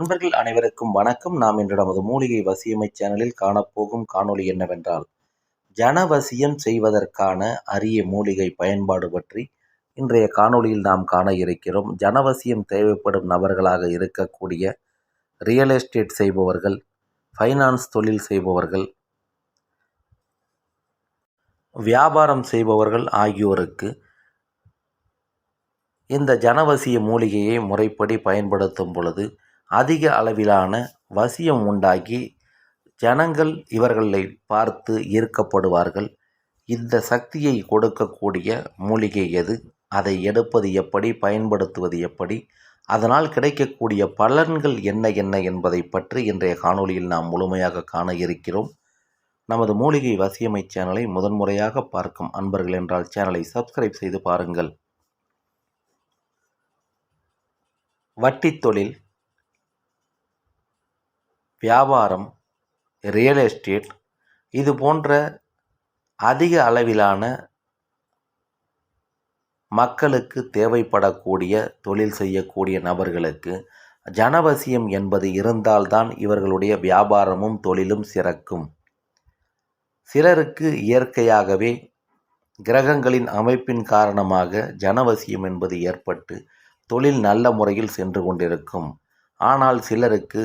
நண்பர்கள் அனைவருக்கும் வணக்கம். நாம் இன்று நமது மூலிகை வசியமை சேனலில் காணப்போகும் காணொளி என்னவென்றால் ஜனவசியம் செய்வதற்கான அரிய மூலிகை பயன்பாடு பற்றி இன்றைய காணொளியில் நாம் காண இருக்கிறோம். ஜனவசியம் தேவைப்படும் நபர்களாக இருக்கக்கூடிய ரியல் எஸ்டேட் செய்பவர்கள் ஃபைனான்ஸ் தொழில் செய்பவர்கள் வியாபாரம் செய்பவர்கள் ஆகியோருக்கு இந்த ஜனவசிய மூலிகையை முறைப்படி பயன்படுத்தும் பொழுது அதிக அளவிலான வசியம் உண்டாகி ஜனங்கள் இவர்களை பார்த்து ஈர்க்கப்படுவார்கள். இந்த சக்தியை கொடுக்கக்கூடிய மூலிகை எது? அதை எடுப்பது எப்படி? பயன்படுத்துவது எப்படி? அதனால் கிடைக்கக்கூடிய பலன்கள் என்ன என்ன என்பதை பற்றி இன்றைய காணொளியில் நாம் முழுமையாக காண இருக்கிறோம். நமது மூலிகை வசியமை சேனலை முதன்முறையாக பார்க்கும் அன்பர்கள் என்றால் சேனலை சப்ஸ்கிரைப் செய்து பாருங்கள். வட்டித் தொழில் வியாபாரம் ரியல் எஸ்டேட் இது போன்ற அதிக அளவிலான மக்களுக்கு தேவைப்படக்கூடிய தொழில் செய்யக்கூடிய நபர்களுக்கு ஜனவசியம் என்பது இருந்தால்தான் இவர்களுடைய வியாபாரமும் தொழிலும் சிறக்கும். சிலருக்கு இயற்கையாகவே கிரகங்களின் அமைப்பின் காரணமாக ஜனவசியம் என்பது ஏற்பட்டு தொழில் நல்ல முறையில் சென்று கொண்டிருக்கும். ஆனால் சிலருக்கு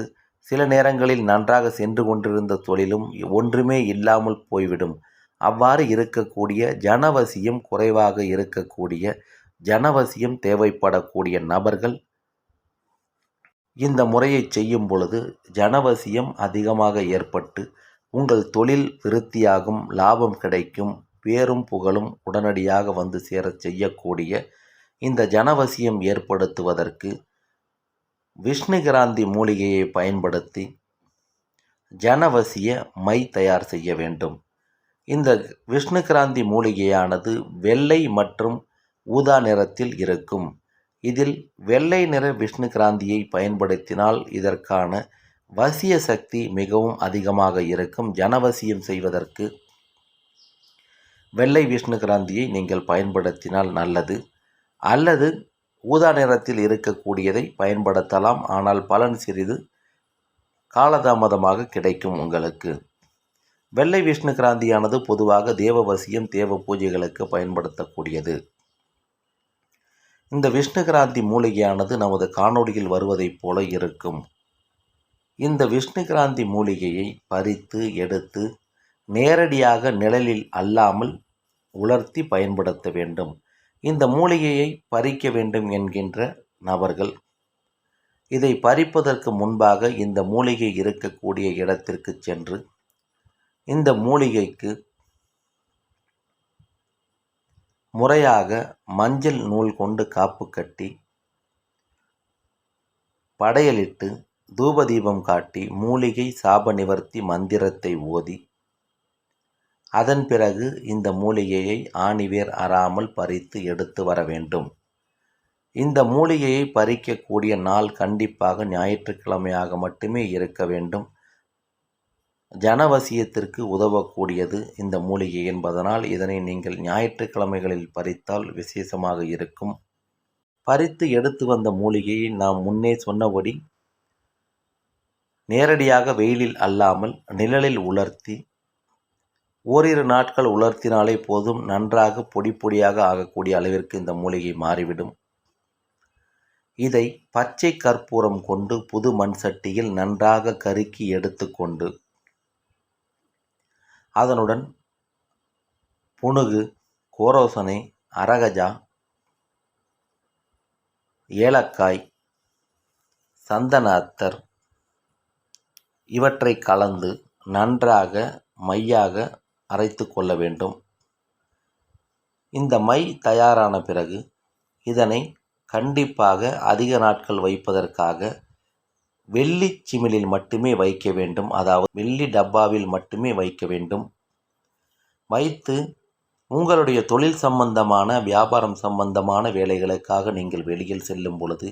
சில நேரங்களில் நன்றாக சென்று கொண்டிருந்த தொழிலும் ஒன்றுமே இல்லாமல் போய்விடும். அவ்வாறு இருக்கக்கூடிய ஜனவசியம் குறைவாக இருக்கக்கூடிய ஜனவசியம் தேவைப்படக்கூடிய நபர்கள் இந்த முறையை செய்யும் பொழுது ஜனவசியம் அதிகமாக ஏற்பட்டு உங்கள் தொழில் விருத்தியாகும் லாபம் கிடைக்கும் பேரும் புகழும் உடனடியாக வந்து சேரச் செய்யக்கூடிய இந்த ஜனவசியம் ஏற்படுத்துவதற்கு விஷ்ணுகிராந்தி மூலிகையை பயன்படுத்தி ஜனவசிய மை தயார் செய்ய வேண்டும். இந்த விஷ்ணுகிராந்தி மூலிகையானது வெள்ளை மற்றும் ஊதா நிறத்தில் இருக்கும். இதில் வெள்ளை நிற விஷ்ணுகிராந்தியை பயன்படுத்தினால் இதற்கான வசிய சக்தி மிகவும் அதிகமாக இருக்கும். ஜனவசியம் செய்வதற்கு வெள்ளை விஷ்ணுகிராந்தியை நீங்கள் பயன்படுத்தினால் நல்லது. அல்லது ஊதா நிறத்தில் இருக்கக்கூடியதை பயன்படுத்தலாம். ஆனால் பலன் சிறிது காலதாமதமாக கிடைக்கும் உங்களுக்கு. வெள்ளை விஷ்ணு கிராந்தியானது பொதுவாக தேவவசியம் தேவ பூஜைகளுக்கு பயன்படுத்தக்கூடியது. இந்த விஷ்ணு கிராந்தி மூலிகையானது நமது காணொளியில் வருவதைப் போல இருக்கும். இந்த விஷ்ணு கிராந்தி மூலிகையை பறித்து எடுத்து நேரடியாக நிழலில் அல்லாமல் உலர்த்தி பயன்படுத்த வேண்டும். இந்த மூலிகையை பறிக்க வேண்டும் என்கின்ற நபர்கள். இதை பறிப்பதற்கு முன்பாக இந்த மூலிகை இருக்கக்கூடிய இடத்திற்கு சென்று இந்த மூலிகைக்கு முறையாக மஞ்சள் நூல் கொண்டு காப்பு கட்டி படையலிட்டு தூபதீபம் காட்டி மூலிகை சாப நிவர்த்தி மந்திரத்தை ஓதி அதன் பிறகு இந்த மூலிகையை ஆணிவேர் அறாமல் பறித்து எடுத்து வர வேண்டும். இந்த மூலிகையை பறிக்கக்கூடிய நாள் கண்டிப்பாக ஞாயிற்றுக்கிழமையாக மட்டுமே இருக்க வேண்டும். ஜனவசியத்திற்கு உதவக்கூடியது இந்த மூலிகை என்பதனால் இதனை நீங்கள் ஞாயிற்றுக்கிழமைகளில் பறித்தால் விசேஷமாக இருக்கும். பறித்து எடுத்து வந்த மூலிகையை நாம் முன்னே சொன்னபடி நேரடியாக வெயிலில் அல்லாமல் நிழலில் உலர்த்தி ஓரிரு நாட்கள் உலர்த்தினாலே போதும் நன்றாக பொடி பொடியாக ஆகக்கூடிய அளவிற்கு இந்த மூலிகை மாறிவிடும். இதை பச்சை கற்பூரம் கொண்டு புது மண் சட்டியில் நன்றாக கருக்கி எடுத்துக்கொண்டு அதனுடன் புனுகு கோரோசனை அரகஜா ஏலக்காய் சந்தன அத்தர் இவற்றை கலந்து நன்றாக மையாக அரைத்து கொள்ள வேண்டும். இந்த மை தயாரான பிறகு இதனை கண்டிப்பாக அதிக நாட்கள் வைப்பதற்காக வெள்ளி சிமிழில் மட்டுமே வைக்க வேண்டும். அதாவது வெள்ளி டப்பாவில் மட்டுமே வைக்க வேண்டும். வைத்து உங்களுடைய தொழில் சம்பந்தமான வியாபாரம் சம்பந்தமான வேலைகளுக்காக நீங்கள் வெளியில் செல்லும் பொழுது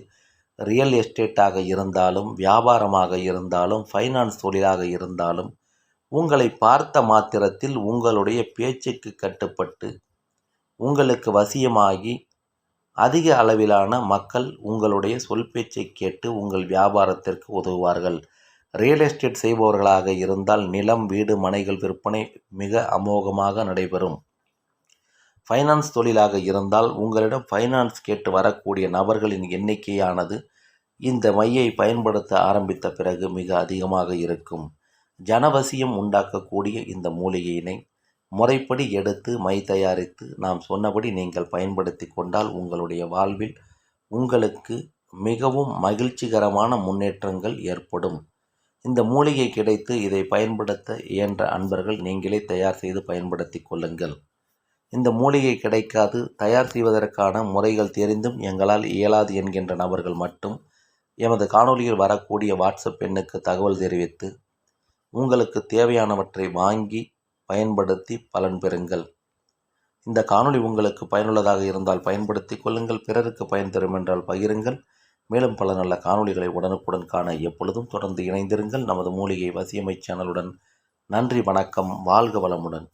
ரியல் எஸ்டேட்டாக இருந்தாலும் வியாபாரமாக இருந்தாலும் ஃபைனான்ஸ் தொழிலாக இருந்தாலும் உங்களை பார்த்த மாத்திரத்தில் உங்களுடைய பேச்சுக்கு கட்டுப்பட்டு உங்களுக்கு வசியமாகி அதிக அளவிலான மக்கள் உங்களுடைய சொல் பேச்சை கேட்டு உங்கள் வியாபாரத்திற்கு உதவுவார்கள். ரியல் எஸ்டேட் செய்பவர்களாக இருந்தால் நிலம் வீடு மனைகள் விற்பனை மிக அமோகமாக நடைபெறும். ஃபைனான்ஸ் தொழிலாக இருந்தால் உங்களிடம் ஃபைனான்ஸ் கேட்டு வரக்கூடிய நபர்களின் எண்ணிக்கையானது இந்த மையை பயன்படுத்த ஆரம்பித்த பிறகு மிக அதிகமாக இருக்கும். ஜனவசியம் உண்டாக்கக்கூடிய இந்த மூலிகையினை முறைப்படி எடுத்து மை தயாரித்து நாம் சொன்னபடி நீங்கள் பயன்படுத்தி கொண்டால் உங்களுடைய வாழ்வில் உங்களுக்கு மிகவும் மகிழ்ச்சிகரமான முன்னேற்றங்கள் ஏற்படும். இந்த மூலிகை கிடைத்து இதை பயன்படுத்த இயன்ற அன்பர்கள் நீங்களே தயார் செய்து பயன்படுத்தி கொள்ளுங்கள். இந்த மூலிகை கிடைக்காது தயார் செய்வதற்கான முறைகள் தெரிந்தும் எங்களால் இயலாது என்கின்ற நபர்கள் மட்டும் எமது காணொளியில் வரக்கூடிய வாட்ஸ்அப் எண்ணுக்கு தகவல் தெரிவித்து உங்களுக்கு தேவையானவற்றை வாங்கி பயன்படுத்தி பலன் பெறுங்கள். இந்த காணொளி உங்களுக்கு பயனுள்ளதாக இருந்தால் பயன்படுத்தி கொள்ளுங்கள். பிறருக்கு பயன் தரும் என்றால் பகிருங்கள். மேலும் பல நல்ல காணொளிகளை உடனுக்குடன் காண எப்பொழுதும் தொடர்ந்து இணைந்திருங்கள். நமது மூலிகை வசியமை சேனலுடன் நன்றி வணக்கம் வாழ்க வளமுடன்.